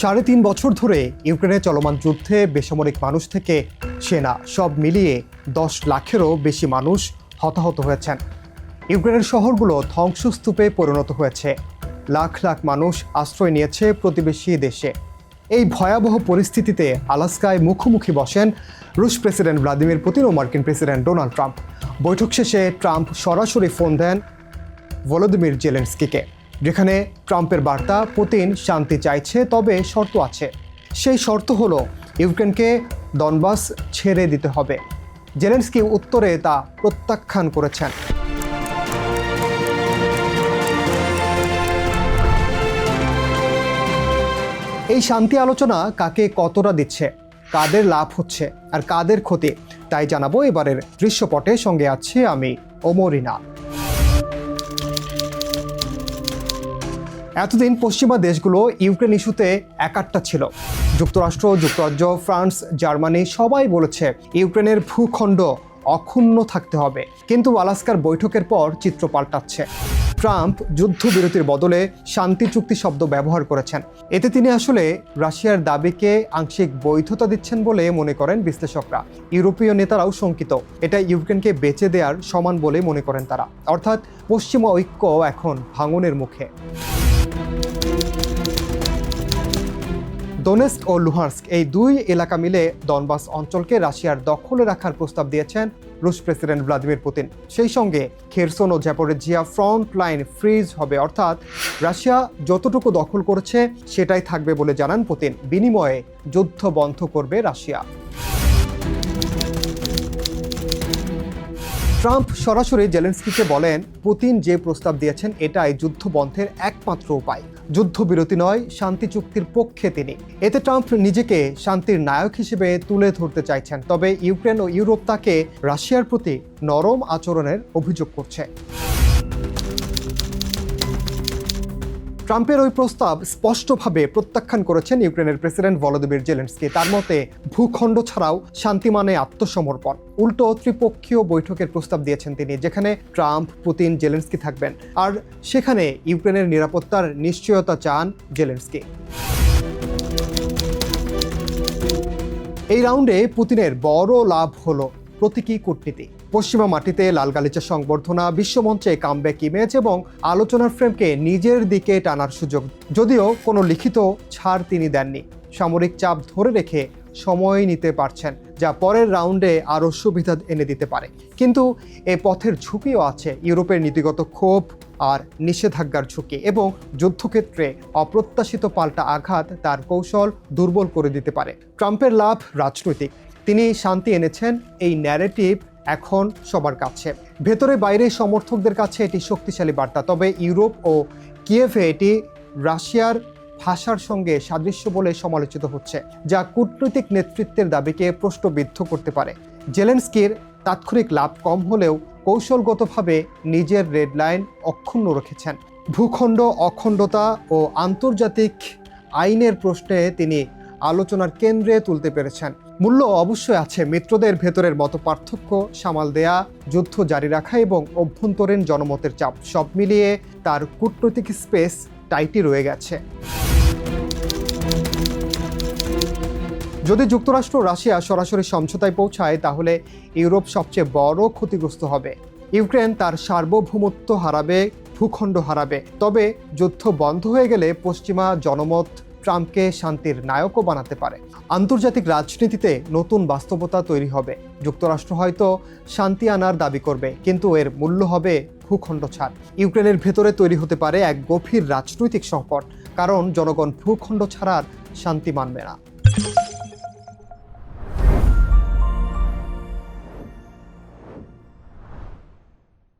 সাড়ে তিন বছর ধরে ইউক্রেনে চলমান যুদ্ধে বেসামরিক মানুষ থেকে সেনা সব মিলিয়ে দশ লাখেরও বেশি মানুষ হতাহত হয়েছেন। ইউক্রেনের শহরগুলো ধ্বংসস্তূপে পরিণত হয়েছে। লাখ লাখ মানুষ আশ্রয় নিয়েছে প্রতিবেশী দেশে। এই ভয়াবহ পরিস্থিতিতে আলাস্কায় মুখোমুখি বসেন রুশ প্রেসিডেন্ট ভ্লাদিমির পুতিন ও মার্কিন প্রেসিডেন্ট ডোনাল্ড ট্রাম্প। বৈঠক শেষে ট্রাম্প সরাসরি ফোন দেন ভলোদিমির জেলেন্সকিকে। যেখানে ট্রাম্পের বার্তা পুতিন শান্তি চাইছে, তবে শর্ত আছে। সেই শর্ত হলো, ইউক্রেনকে দনবাস ছেড়ে দিতে হবে। জেলেন্সকি উত্তরে তা প্রত্যাখ্যান করেছেন। এই শান্তি আলোচনা কাকে কতটা দিচ্ছে? কাদের লাভ হচ্ছে? আর কাদের ক্ষতি? তাই জানাব এবারের দৃশ্যপটে। সঙ্গে আছে আমি ওমরিনা এতদিন পশ্চিমা দেশগুলো ইউক্রেন ইস্যুতে একাট্টা ছিল। যুক্তরাষ্ট্র, যুক্তরাজ্য, ফ্রান্স, জার্মানি সবাই বলেছে ইউক্রেনের ভূখণ্ড অক্ষুণ্ণ থাকতে হবে। কিন্তু আলাস্কার বৈঠকের পর চিত্র পাল্টাচ্ছে। ট্রাম্প যুদ্ধবিরতির বদলে শান্তি চুক্তি শব্দ ব্যবহার করেছেন। এতে তিনি আসলে রাশিয়ার দাবিকে আংশিক বৈধতা দিচ্ছেন বলে মনে করেন বিশ্লেষকরা। ইউরোপীয় নেতারাও শঙ্কিত। এটা ইউক্রেনকে বেঁচে দেওয়ার সমান বলে মনে করেন তারা। অর্থাৎ পশ্চিমা ঐক্য এখন ভাঙনের মুখে। দোনেস্ক ও লুহার্স্ক, এই দুই এলাকা মিলে দনবাস অঞ্চলকে রাশিয়ার দখলে রাখার প্রস্তাব দিয়েছেন রুশ প্রেসিডেন্ট ভ্লাদিমির পুতিন। সেই সঙ্গে খেরসন ও জ্যাপরের জিয়া ফ্রন্ট লাইন ফ্রিজ হবে, অর্থাৎ রাশিয়া যতটুকু দখল করেছে সেটাই থাকবে বলে জানান পুতিন। বিনিময়ে যুদ্ধ বন্ধ করবে রাশিয়া। ট্রাম্প সরাসরি জেলেন্সকিকে বলেন, পুতিন যে প্রস্তাব দিয়েছেন, এটাই যুদ্ধ বন্ধের একমাত্র উপায়। যুদ্ধবিরতি নয়, শান্তি চুক্তির পক্ষে তিনি। এতে ট্রাম্প নিজেকে শান্তির নায়ক হিসেবে তুলে ধরতে চাইছেন। তবে ইউক্রেন ও ইউরোপ তাকে রাশিয়ার প্রতি নরম আচরণের অভিযোগ করছে। ট্রাম্পের ওই প্রস্তাব স্পষ্টভাবে প্রত্যাখ্যান করেছেন ইউক্রেনের প্রেসিডেন্ট ভলোদিমির জেলেন্সকি। তার মতে, ভূখণ্ড ছাড়াও শান্তি মানে আত্মসমর্পণ। উল্টো ত্রিপক্ষীয় বৈঠকের প্রস্তাব দিয়েছেন তিনি, যেখানে ট্রাম্প, পুতিন, জেলেন্সকি থাকবেন। আর সেখানে ইউক্রেনের নিরাপত্তার নিশ্চয়তা চান জেলেন্সকি। এই রাউন্ডে পুতিনের বড় লাভ হলো প্রতীকী কূটনীতি। পশ্চিমা মাটিতে লাল গালিচা সংবর্ধনা, বিশ্বমঞ্চে কামব্যাক ইমেজ এবং আলোচনার ফ্রেমকে নিজের দিকে টানার সুযোগ। যদিও কোনো লিখিত ছাড় তিনি দেননি। সামরিক চাপ ধরে রেখে সময় নিতে পারছেন, যা পরের রাউন্ডে আরও সুবিধা এনে দিতে পারে। কিন্তু এ পথের ঝুঁকিও আছে। ইউরোপের নীতিগত ক্ষোভ আর নিষেধাজ্ঞার ঝুঁকি এবং যুদ্ধক্ষেত্রে অপ্রত্যাশিত পাল্টা আঘাত তার কৌশল দুর্বল করে দিতে পারে। ট্রাম্পের লাভ রাজনৈতিক। তিনি শান্তি এনেছেন এই ন্যারেটিভ এখন সবার কাছে। ভেতরে বাইরে সমর্থকদের কাছে এটি শক্তিশালী বার্তা। তবে ইউরোপ ও কিয়েভে এটি রাশিয়ার ভাষার সঙ্গে সাদৃশ্য বলে সমালোচিত হচ্ছে, যা কূটনৈতিক নেতৃত্বের দাবিকে প্রশ্নবিদ্ধ করতে পারে। জেলেন্সকির তাৎক্ষণিক লাভ কম হলেও কৌশলগতভাবে নিজের রেড লাইন অক্ষুণ্ণ রেখেছেন। ভূখণ্ড, অখণ্ডতা ও আন্তর্জাতিক আইনের প্রশ্নে তিনি আলোচনার কেন্দ্রে তুলতে পেরেছেন। মূল্য অবশ্যই আছে। মিত্রদের ভেতরের মতো পার্থক্য সামাল দেয়া, যুদ্ধ জারি রাখা এবং অভ্যন্তরীণ জনমতের চাপ, সব মিলিয়ে তার কূটনৈতিক স্পেস টাইটি রয়ে গেছে। যদি যুক্তরাষ্ট্র রাশিয়া সরাসরি সমঝোতায় পৌঁছায়, তাহলে ইউরোপ সবচেয়ে বড় ক্ষতিগ্রস্ত হবে। ইউক্রেন তার সার্বভৌমত্ব হারাবে, ভূখণ্ড হারাবে। তবে যুদ্ধ বন্ধ হয়ে গেলে পশ্চিমা জনমত ট্রাম্পকে শান্তির নায়কও বানাতে পারে। আন্তর্জাতিক রাজনীতিতে নতুন বাস্তবতা তৈরি হবে। যুক্তরাষ্ট্র হয়তো শান্তি আনার দাবি করবে, কিন্তু এর মূল্য হবে ভূখণ্ড ছাড়। ইউক্রেনের ভেতরে তৈরি হতে পারে এক গভীর রাজনৈতিক সংকট কারণ জনগণ ভূখণ্ড ছাড়ার শান্তি মানবে না।